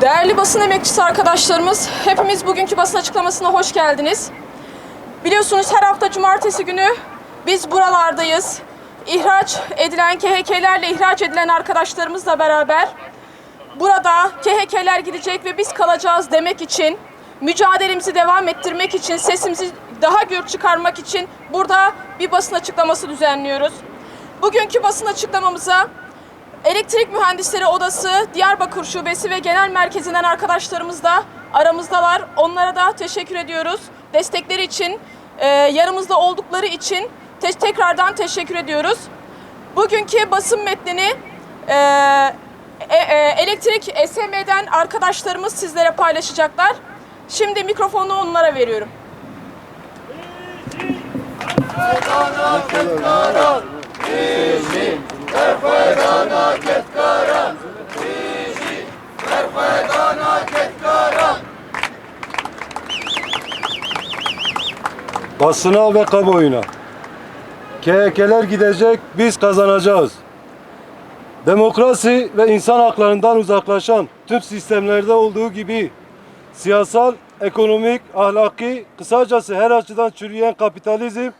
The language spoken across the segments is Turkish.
Değerli basın emekçisi arkadaşlarımız, hepimiz bugünkü basın açıklamasına hoş geldiniz. Biliyorsunuz her hafta cumartesi günü biz buralardayız. İhraç edilen KHK'lerle ihraç edilen arkadaşlarımızla beraber burada KHK'ler gidecek ve biz kalacağız demek için, mücadelemizi devam ettirmek için, sesimizi daha gür çıkarmak için burada bir basın açıklaması düzenliyoruz. Bugünkü basın açıklamamıza Elektrik Mühendisleri Odası, Diyarbakır Şubesi ve Genel Merkezi'nden arkadaşlarımız da aramızdalar. Onlara da teşekkür ediyoruz. Destekleri için, e, yanımızda oldukları için te- tekrardan teşekkür ediyoruz. Bugünkü basın metnini e, e, e, Elektrik SM'den arkadaşlarımız sizlere paylaşacaklar. Şimdi mikrofonu onlara veriyorum. Basına ve kamuoyuna. KHK'ler gidecek, biz kazanacağız. Demokrasi ve insan haklarından uzaklaşan tüm sistemlerde olduğu gibi siyasal, ekonomik, ahlaki, kısacası her açıdan çürüyen kapitalizm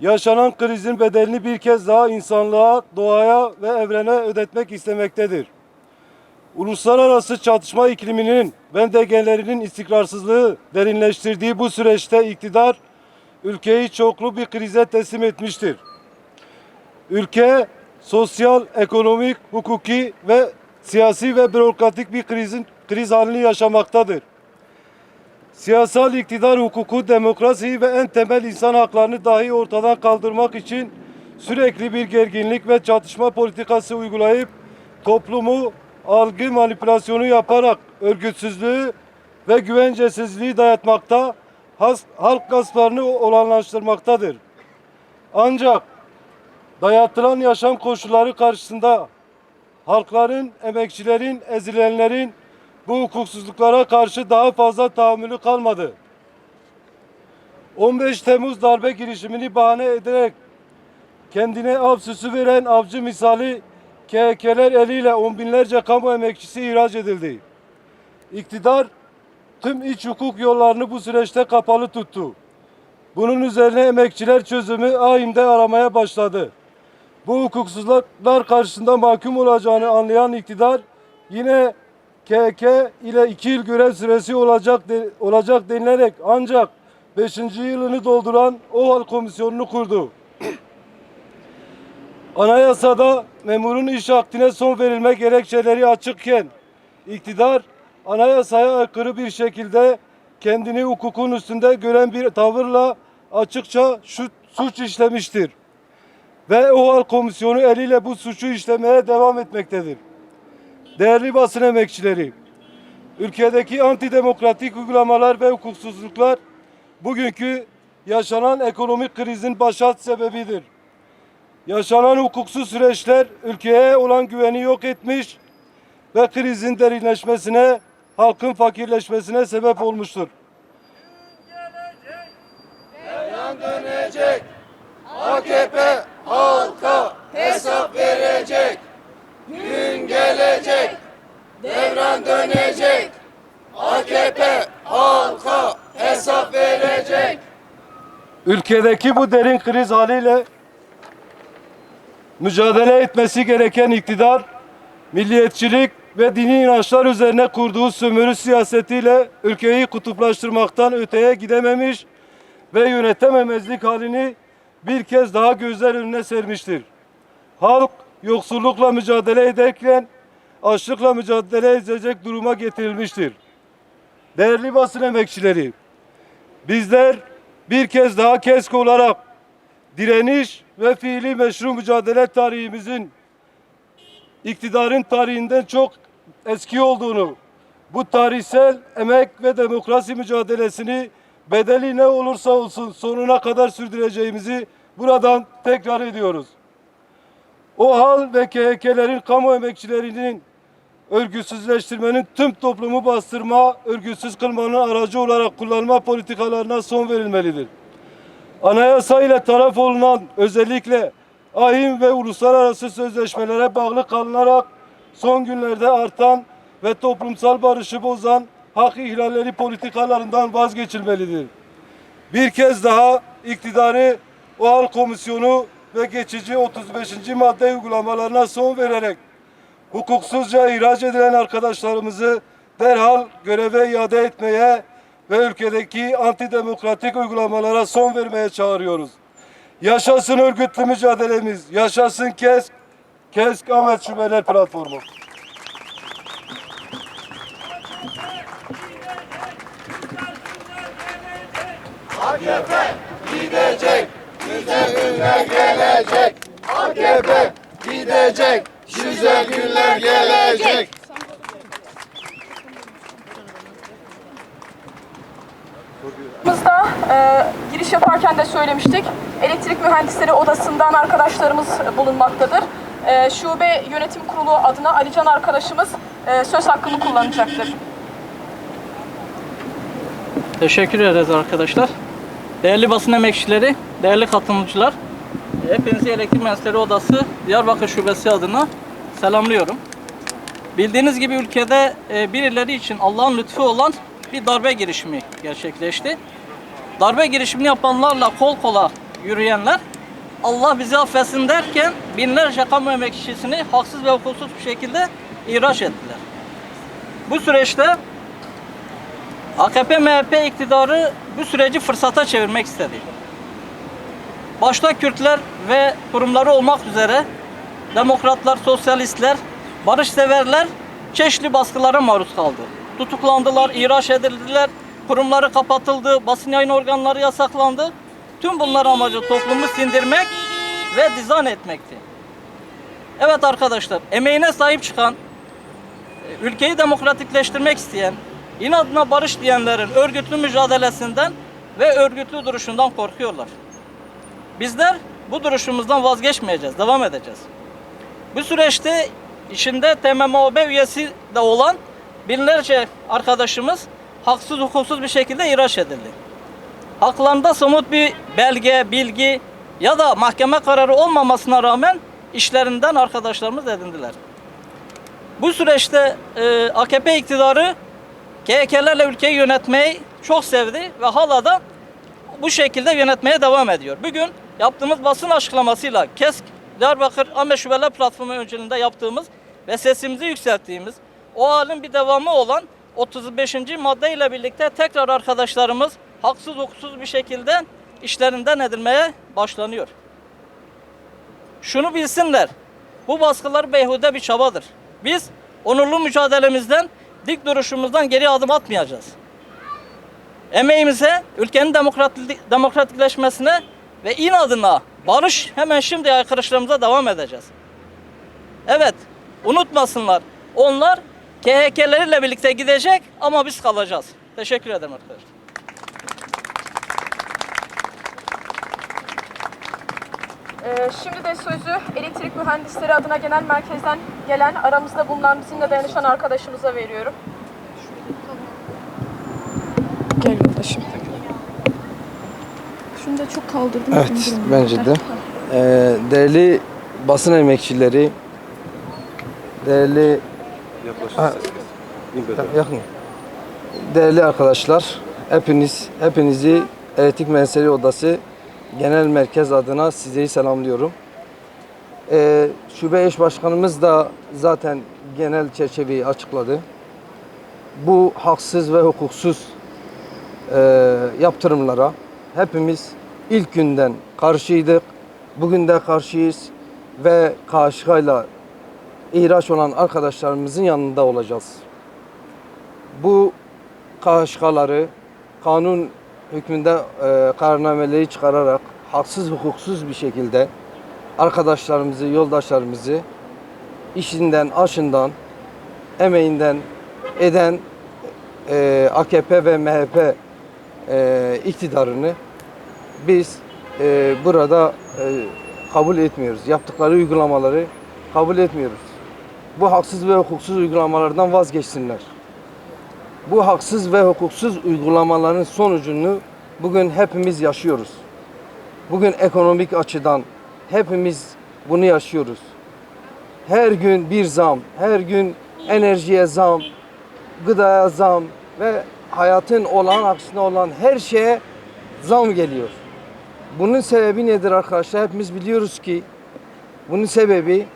yaşanan krizin bedelini bir kez daha insanlığa, doğaya ve evrene ödetmek istemektedir. Uluslararası çatışma ikliminin ve engelerinin istikrarsızlığı derinleştirdiği bu süreçte iktidar ülkeyi çoklu bir krize teslim etmiştir. Ülke sosyal, ekonomik, hukuki ve siyasi ve bürokratik bir krizin kriz halini yaşamaktadır. Siyasal iktidar hukuku, demokrasiyi ve en temel insan haklarını dahi ortadan kaldırmak için sürekli bir gerginlik ve çatışma politikası uygulayıp toplumu algı manipülasyonu yaparak örgütsüzlüğü ve güvencesizliği dayatmakta, has- halk gasplarını olanlaştırmaktadır. Ancak dayatılan yaşam koşulları karşısında halkların, emekçilerin, ezilenlerin bu hukuksuzluklara karşı daha fazla tahammülü kalmadı. 15 Temmuz darbe girişimini bahane ederek kendine av süsü veren avcı misali KHK'ler eliyle on binlerce kamu emekçisi ihraç edildi. İktidar tüm iç hukuk yollarını bu süreçte kapalı tuttu. Bunun üzerine emekçiler çözümü AİM'de aramaya başladı. Bu hukuksuzluklar karşısında mahkum olacağını anlayan iktidar yine KK ile iki yıl görev süresi olacak de- olacak denilerek ancak 5. yılını dolduran OHAL komisyonunu kurdu. Anayasada memurun iş akdine son verilme gerekçeleri açıkken iktidar anayasaya aykırı bir şekilde kendini hukukun üstünde gören bir tavırla açıkça şu suç işlemiştir. Ve OHAL komisyonu eliyle bu suçu işlemeye devam etmektedir. Değerli basın emekçileri, ülkedeki antidemokratik uygulamalar ve hukuksuzluklar bugünkü yaşanan ekonomik krizin başat sebebidir. Yaşanan hukuksuz süreçler ülkeye olan güveni yok etmiş ve krizin derinleşmesine, halkın fakirleşmesine sebep olmuştur. AKP halka hesap verecek. Gün gelecek. Devran dönecek. AKP halka hesap verecek. Ülkedeki bu derin kriz haliyle mücadele etmesi gereken iktidar, milliyetçilik ve dini inançlar üzerine kurduğu sömürü siyasetiyle ülkeyi kutuplaştırmaktan öteye gidememiş ve yönetememezlik halini bir kez daha gözler önüne sermiştir. Halk yoksullukla mücadele ederken açlıkla mücadele edecek duruma getirilmiştir. Değerli basın emekçileri, Bizler bir kez daha KESK olarak direniş ve fiili meşru mücadele tarihimizin iktidarın tarihinden çok eski olduğunu, bu tarihsel emek ve demokrasi mücadelesini bedeli ne olursa olsun sonuna kadar sürdüreceğimizi buradan tekrar ediyoruz. O hal ve KHK'lerin kamu emekçilerinin örgütsüzleştirmenin tüm toplumu bastırma, örgütsüz kılmanın aracı olarak kullanma politikalarına son verilmelidir. Anayasa ile taraf olunan özellikle ahim ve uluslararası sözleşmelere bağlı kalınarak son günlerde artan ve toplumsal barışı bozan hak ihlalleri politikalarından vazgeçilmelidir. Bir kez daha iktidarı OHAL Komisyonu ve geçici 35. madde uygulamalarına son vererek hukuksuzca ihraç edilen arkadaşlarımızı derhal göreve iade etmeye ve ülkedeki antidemokratik uygulamalara son vermeye çağırıyoruz. Yaşasın örgütlü mücadelemiz, yaşasın KESK, KESK Ahmet Şubeler Platformu. Gidecek, güzel günler gelecek. AKP gidecek, güzel günler gelecek. E, giriş yaparken de söylemiştik. Elektrik Mühendisleri Odası'ndan arkadaşlarımız bulunmaktadır. E, Şube Yönetim Kurulu adına Alican arkadaşımız e, söz hakkını kullanacaktır. Teşekkür ederiz arkadaşlar. Değerli basın emekçileri, değerli katılımcılar, hepinizi Elektrik Mühendisleri Odası Diyarbakır Şubesi adına selamlıyorum. Bildiğiniz gibi ülkede e, birileri için Allah'ın lütfu olan bir darbe girişimi gerçekleşti. Darbe girişimini yapanlarla kol kola yürüyenler Allah bizi affetsin derken binlerce kamu emekçisini haksız ve hukuksuz bir şekilde ihraç ettiler. Bu süreçte AKP MHP iktidarı bu süreci fırsata çevirmek istedi. Başta Kürtler ve kurumları olmak üzere demokratlar, sosyalistler, barışseverler çeşitli baskılara maruz kaldı. Tutuklandılar, ihraç edildiler, kurumları kapatıldı, basın yayın organları yasaklandı. Tüm bunlar amacı toplumu sindirmek ve dizayn etmekti. Evet arkadaşlar, emeğine sahip çıkan, ülkeyi demokratikleştirmek isteyen, inadına barış diyenlerin örgütlü mücadelesinden ve örgütlü duruşundan korkuyorlar. Bizler bu duruşumuzdan vazgeçmeyeceğiz, devam edeceğiz. Bu süreçte içinde TMMOB üyesi de olan binlerce arkadaşımız haksız hukuksuz bir şekilde ihraç edildi. Haklarında somut bir belge, bilgi ya da mahkeme kararı olmamasına rağmen işlerinden arkadaşlarımız edindiler. Bu süreçte e, AKP iktidarı KHK'lerle ülkeyi yönetmeyi çok sevdi ve hala da bu şekilde yönetmeye devam ediyor. Bugün yaptığımız basın açıklamasıyla KESK Diyarbakır Ahmet Şubeler Platformu öncülüğünde yaptığımız ve sesimizi yükselttiğimiz o halin bir devamı olan 35. madde ile birlikte tekrar arkadaşlarımız haksız hukuksuz bir şekilde işlerinden edilmeye başlanıyor. Şunu bilsinler. Bu baskılar beyhude bir çabadır. Biz onurlu mücadelemizden, dik duruşumuzdan geri adım atmayacağız. Emeğimize, ülkenin demokratik, demokratikleşmesine ve inadına barış hemen şimdi aykırışlarımıza devam edeceğiz. Evet, unutmasınlar. Onlar KHK'leriyle birlikte gidecek ama biz kalacağız. Teşekkür ederim arkadaşlar. Ee, şimdi de sözü elektrik mühendisleri adına genel merkezden gelen aramızda bulunan bizimle dayanışan arkadaşımıza veriyorum. Gel yoldaşım. Şunu da çok kaldırdım. Evet, bence de. Ee, değerli basın emekçileri, değerli Yaklaşık Ha. yakın, değerli arkadaşlar, hepiniz hepinizi Elektrik Mühendisleri Odası Genel Merkez adına sizleri selamlıyorum. Ee, şube eş başkanımız da zaten genel çerçeveyi açıkladı. Bu haksız ve hukuksuz e, yaptırımlara hepimiz ilk günden karşıydık. Bugün de karşıyız ve KŞK'yla ihraç olan arkadaşlarımızın yanında olacağız. Bu KŞK'ları kanun hükmünde e, kararnameleri çıkararak haksız hukuksuz bir şekilde arkadaşlarımızı, yoldaşlarımızı işinden, aşından, emeğinden eden e, AKP ve MHP e, iktidarını biz e, burada e, kabul etmiyoruz. Yaptıkları uygulamaları kabul etmiyoruz. Bu haksız ve hukuksuz uygulamalardan vazgeçsinler. Bu haksız ve hukuksuz uygulamaların sonucunu bugün hepimiz yaşıyoruz. Bugün ekonomik açıdan hepimiz bunu yaşıyoruz. her gün bir zam, her gün enerjiye zam, gıdaya zam ve hayatın olağan aksine olan her şeye zam geliyor. Bunun sebebi nedir arkadaşlar? Hepimiz biliyoruz ki bunun sebebi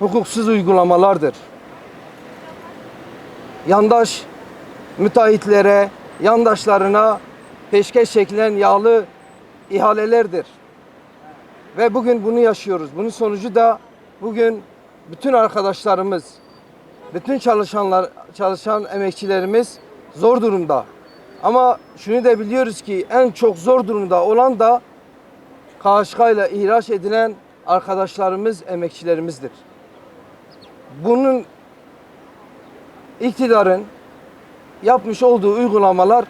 hukuksuz uygulamalardır. Yandaş müteahhitlere, yandaşlarına peşkeş çekilen yağlı ihalelerdir. Ve bugün bunu yaşıyoruz. Bunun sonucu da bugün bütün arkadaşlarımız, bütün çalışanlar, çalışan emekçilerimiz zor durumda. Ama şunu da biliyoruz ki en çok zor durumda olan da KHK ile ihraç edilen arkadaşlarımız, emekçilerimizdir. Bunun iktidarın yapmış olduğu uygulamalar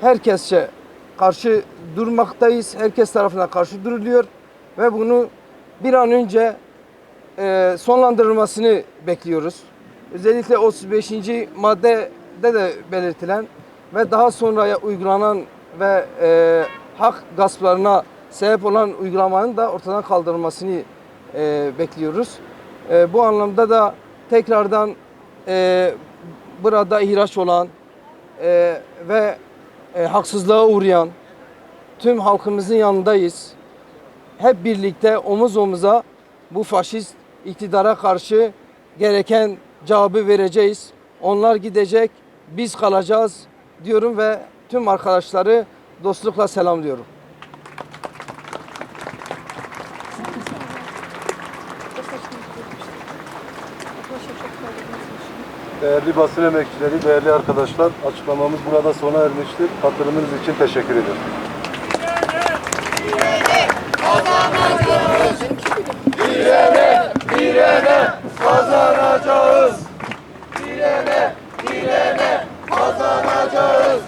herkesçe karşı durmaktayız. Herkes tarafından karşı duruluyor ve bunu bir an önce e, sonlandırılmasını bekliyoruz. Özellikle 35. maddede de belirtilen ve daha sonra uygulanan ve e, hak gasplarına sebep olan uygulamanın da ortadan kaldırılmasını e, bekliyoruz. E, bu anlamda da tekrardan e, burada ihraç olan e, ve e, haksızlığa uğrayan tüm halkımızın yanındayız. Hep birlikte omuz omuza bu faşist iktidara karşı gereken cevabı vereceğiz. Onlar gidecek, biz kalacağız diyorum ve tüm arkadaşları dostlukla selamlıyorum. Değerli basın emekçileri, değerli arkadaşlar, açıklamamız burada sona ermiştir. Katılımınız için teşekkür ederim. Kazanacağız. Direne, direne kazanacağız.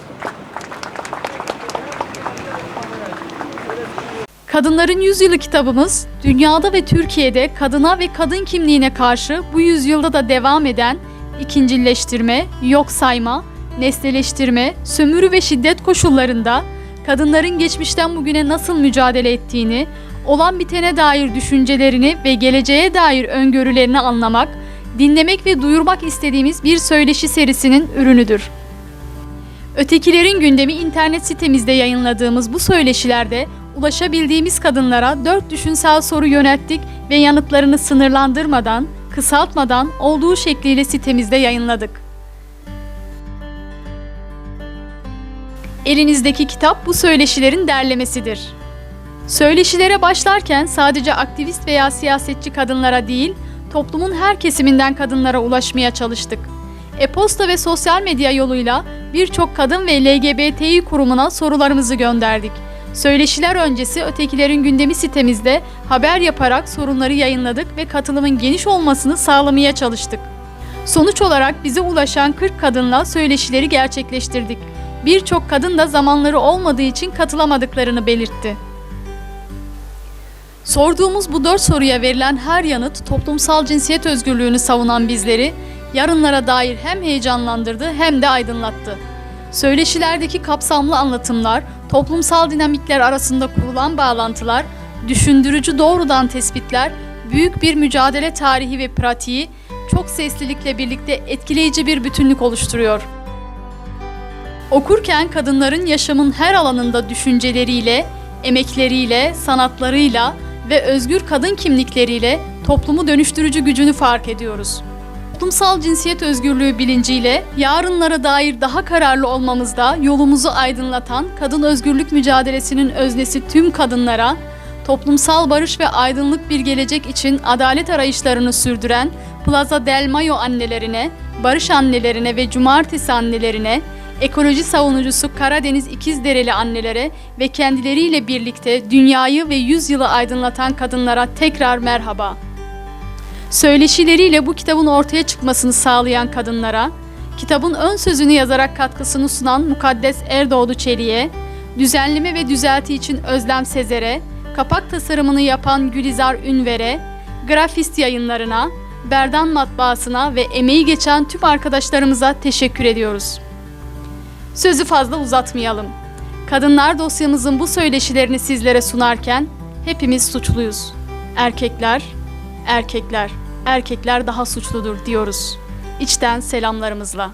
Kadınların Yüzyılı kitabımız, dünyada ve Türkiye'de kadına ve kadın kimliğine karşı bu yüzyılda da devam eden ikincilleştirme, yok sayma, nesneleştirme, sömürü ve şiddet koşullarında kadınların geçmişten bugüne nasıl mücadele ettiğini, olan bitene dair düşüncelerini ve geleceğe dair öngörülerini anlamak, dinlemek ve duyurmak istediğimiz bir söyleşi serisinin ürünüdür. Ötekilerin gündemi internet sitemizde yayınladığımız bu söyleşilerde ulaşabildiğimiz kadınlara dört düşünsel soru yönelttik ve yanıtlarını sınırlandırmadan, kısaltmadan olduğu şekliyle sitemizde yayınladık. Elinizdeki kitap bu söyleşilerin derlemesidir. Söyleşilere başlarken sadece aktivist veya siyasetçi kadınlara değil, toplumun her kesiminden kadınlara ulaşmaya çalıştık. E-posta ve sosyal medya yoluyla birçok kadın ve LGBTİ kurumuna sorularımızı gönderdik. Söyleşiler öncesi Ötekilerin Gündemi sitemizde haber yaparak sorunları yayınladık ve katılımın geniş olmasını sağlamaya çalıştık. Sonuç olarak bize ulaşan 40 kadınla söyleşileri gerçekleştirdik. Birçok kadın da zamanları olmadığı için katılamadıklarını belirtti. Sorduğumuz bu dört soruya verilen her yanıt toplumsal cinsiyet özgürlüğünü savunan bizleri yarınlara dair hem heyecanlandırdı hem de aydınlattı. Söyleşilerdeki kapsamlı anlatımlar, toplumsal dinamikler arasında kurulan bağlantılar, düşündürücü doğrudan tespitler, büyük bir mücadele tarihi ve pratiği çok seslilikle birlikte etkileyici bir bütünlük oluşturuyor. Okurken kadınların yaşamın her alanında düşünceleriyle, emekleriyle, sanatlarıyla ve özgür kadın kimlikleriyle toplumu dönüştürücü gücünü fark ediyoruz. Toplumsal cinsiyet özgürlüğü bilinciyle yarınlara dair daha kararlı olmamızda yolumuzu aydınlatan kadın özgürlük mücadelesinin öznesi tüm kadınlara, toplumsal barış ve aydınlık bir gelecek için adalet arayışlarını sürdüren Plaza del Mayo annelerine, barış annelerine ve cumartesi annelerine, ekoloji savunucusu Karadeniz İkizdereli annelere ve kendileriyle birlikte dünyayı ve yüzyılı aydınlatan kadınlara tekrar merhaba. Söyleşileriyle bu kitabın ortaya çıkmasını sağlayan kadınlara, kitabın ön sözünü yazarak katkısını sunan Mukaddes Erdoğdu Çelik'e, düzenleme ve düzelti için Özlem Sezer'e, kapak tasarımını yapan Gülizar Ünver'e, Grafist yayınlarına, Berdan Matbaası'na ve emeği geçen tüm arkadaşlarımıza teşekkür ediyoruz. Sözü fazla uzatmayalım. Kadınlar dosyamızın bu söyleşilerini sizlere sunarken hepimiz suçluyuz. Erkekler, erkekler, erkekler daha suçludur diyoruz. İçten selamlarımızla.